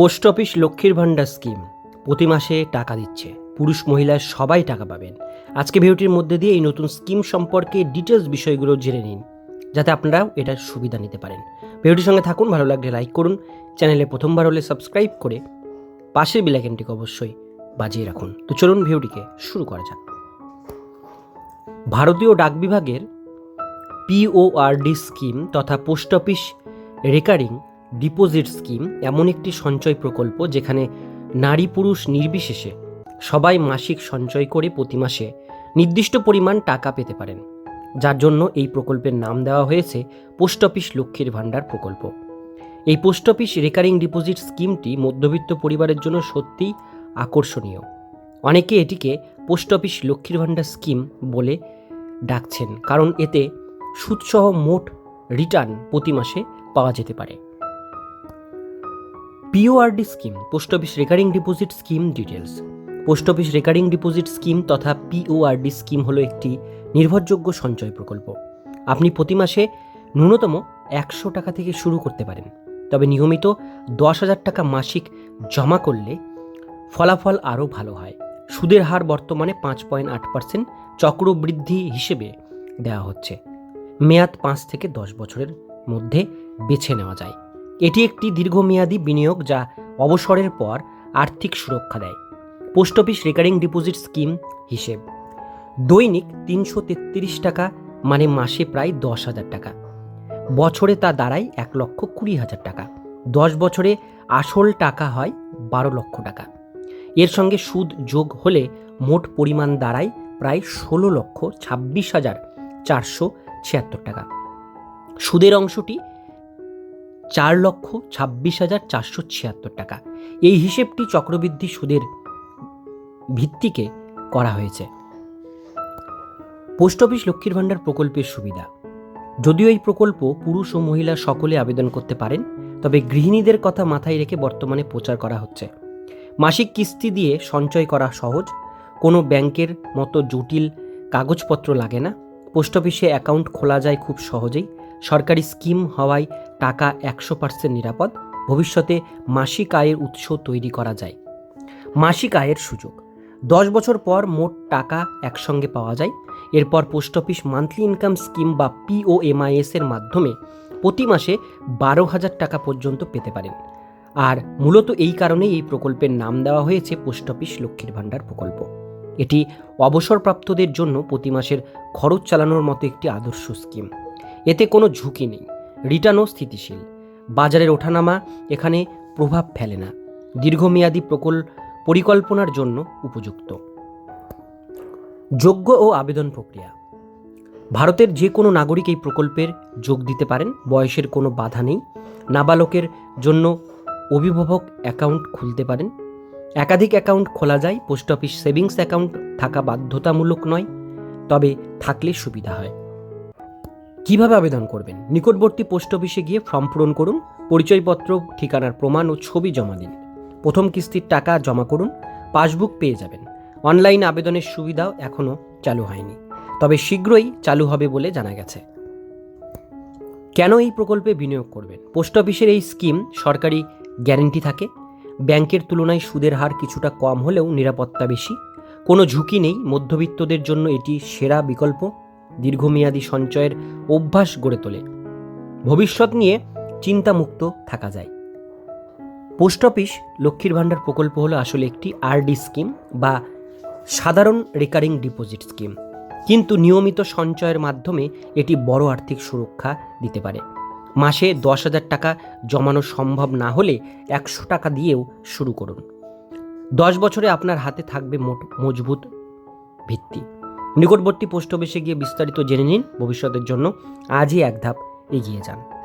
Post office লক্ষ্মীর ভাণ্ডার scheme. প্রতি মাসে টাকা দিচ্ছে। পুরুষ মহিলা সবাই টাকা পাবেন। আজকে ভিডিওটির মধ্যে দিয়ে এই নতুন স্কিম সম্পর্কে ডিটেলস বিষয়গুলো জেনে নিন, যাতে আপনারাও এটার সুবিধা নিতে পারেন। ভিডিওটির সঙ্গে থাকুন, ভালো লাগলে লাইক করুন, চ্যানেলে প্রথমবার হলে সাবস্ক্রাইব করে পাশের বিলাইকেনটিকে অবশ্যই বাজিয়ে রাখুন। তো চলুন ভিডিওটিকে শুরু করা যাক। ভারতীয় ডাক বিভাগের পিওআরডি স্কিম তথা post office recurring deposit scheme এমন একটি সঞ্চয় প্রকল্প যেখানে নারী পুরুষ নির্বিশেষে সবাই মাসিক সঞ্চয় করে প্রতি মাসে নির্দিষ্ট পরিমাণ টাকা পেতে পারেন। যার জন্য এই প্রকল্পের নাম দেওয়া হয়েছে পোস্ট অফিস লক্ষ্মীর ভাণ্ডার প্রকল্প। এই পোস্ট অফিস রেকারিং ডিপোজিট স্কিমটি মধ্যবিত্ত পরিবারের জন্য সত্যিই আকর্ষণীয়। অনেকে এটিকে পোস্ট অফিস লক্ষ্মীর ভাণ্ডার স্কিম বলে ডাকছেন, কারণ এতে সুদসহ মোট রিটার্ন প্রতি মাসে পাওয়া যেতে পারে। PORD scheme post office recurring deposit scheme details post office recurring deposit scheme তথা পিওআরডি স্কিম হলো একটি নির্ভরযোগ্য সঞ্চয় প্রকল্প। আপনি প্রতি মাসে ন্যূনতম একশো টাকা থেকে শুরু করতে পারেন। তবে নিয়মিত দশ হাজার টাকা মাসিক জমা করলে ফলাফল আরও ভালো হয়। সুদের হার বর্তমানে পাঁচ পয়েন্ট আট পার্সেন্ট চক্রবৃদ্ধি হিসেবে দেওয়া হচ্ছে। মেয়াদ পাঁচ থেকে দশ বছরের মধ্যে বেছে নেওয়া যায়। এটি একটি দীর্ঘমেয়াদী বিনিয়োগ যা অবসরের পর আর্থিক সুরক্ষা দেয়। Post office recurring deposit scheme হিসেব। দৈনিক তিনশো তেত্রিশ টাকা মানে মাসে প্রায় দশ হাজার টাকা। বছরে তা দাঁড়ায় এক লক্ষ কুড়ি হাজার টাকা। দশ বছরে আসল টাকা হয় বারো লক্ষ টাকা। এর সঙ্গে সুদ যোগ হলে মোট পরিমাণ দাঁড়ায় প্রায় ষোলো লক্ষ ছাব্বিশ হাজার চারশো ছিয়াত্তর টাকা। সুদের অংশটি চার লক্ষ ছাব্বিশ হাজার চারশো ছিয়াত্তর টাকা। এই হিসেবটি চক্রবৃদ্ধি সুদের ভিত্তিকে করা হয়েছে। পোস্ট অফিস লক্ষ্মীর ভাণ্ডার প্রকল্পের সুবিধা। যদিও এই প্রকল্প পুরুষ ও মহিলা সকলে আবেদন করতে পারেন, তবে গৃহিণীদের কথা মাথায় রেখে বর্তমানে প্রচার করা হচ্ছে। মাসিক কিস্তি দিয়ে সঞ্চয় করা সহজ, কোনো ব্যাংকের মতো জটিল কাগজপত্র লাগে না। পোস্ট অফিসে অ্যাকাউন্ট খোলা যায় খুব সহজেই সরকারি স্কিম হওয়ায় টাকা একশো পার্সেন্ট নিরাপদ, ভবিষ্যতে মাসিক আয়ের উৎস তৈরি করা যায়। মাসিক আয়ের সুযোগ। দশ বছর পর মোট টাকা একসঙ্গে পাওয়া যায়। এরপর post office monthly income scheme বা পিওএমআইএস এর মাধ্যমে প্রতি মাসে বারো হাজার টাকা পর্যন্ত পেতে পারেন। আর মূলত এই কারণেই এই প্রকল্পের নাম দেওয়া হয়েছে পোস্ট অফিস লক্ষ্মীর ভাণ্ডার প্রকল্প। এটি অবসরপ্রাপ্তদের জন্য প্রতি মাসের খরচ চালানোর মতো একটি আদর্শ স্কিম। এতে কোনো ঝুঁকি নেই। রিটার্নও স্থিতিশীল। বাজারের ওঠানামা এখানে প্রভাব ফেলে না। দীর্ঘমেয়াদী প্রকল্প পরিকল্পনার জন্য উপযুক্ত। যোগ্য ও আবেদন প্রক্রিয়া। ভারতের যে কোনো নাগরিক এই প্রকল্পের যোগ দিতে পারেন। বয়সের কোনো বাধা নেই। নাবালকের জন্য অভিভাবক অ্যাকাউন্ট খুলতে পারেন। একাধিক অ্যাকাউন্ট খোলা যায়। পোস্ট অফিস সেভিংস অ্যাকাউন্ট থাকা বাধ্যতামূলক নয়। তবে থাকলে সুবিধা হয়। কীভাবে আবেদন করবেন? নিকটবর্তী পোস্ট অফিসে গিয়ে ফর্ম পূরণ করুন, পরিচয়পত্র, ঠিকানার প্রমাণ ও ছবি জমা দিন। প্রথম কিস্তির টাকা জমা করুন, পাসবুক পেয়ে যাবেন। অনলাইন আবেদনের সুবিধাও এখনও চালু হয়নি। তবে শীঘ্রই চালু হবে বলে জানা গেছে। কেন এই প্রকল্পে বিনিয়োগ করবেন? পোস্ট অফিসের এই স্কিম সরকারি গ্যারেন্টি থাকে। ব্যাংকের তুলনায় সুদের হার কিছুটা কম হলেও নিরাপত্তা বেশি। কোনো ঝুঁকি নেই। মধ্যবিত্তদের জন্য এটি সেরা বিকল্প। দীর্ঘমেয়াদী সঞ্চয়ের অভ্যাস গড়ে তোলে। ভবিষ্যৎ নিয়ে চিন্তামুক্ত থাকা যায়। পোস্ট অফিস লক্ষ্মীর ভাণ্ডার প্রকল্প হলো আসলে একটি আরডি স্কিম বা সাধারণ রেকারিং ডিপোজিট স্কিম। কিন্তু নিয়মিত সঞ্চয়ের মাধ্যমে এটি বড় আর্থিক সুরক্ষা দিতে পারে। মাসে দশ হাজার টাকা জমানো সম্ভব না হলে একশো টাকা দিয়েও শুরু করুন। দশ বছরে আপনার হাতে থাকবে মোট মজবুত ভিত্তি। নিকটবর্তী পোস্ট অফিসে গিয়ে বিস্তারিত জেনে নিন ভবিষ্যতের জন্য আজই এক ধাপ এগিয়ে যান।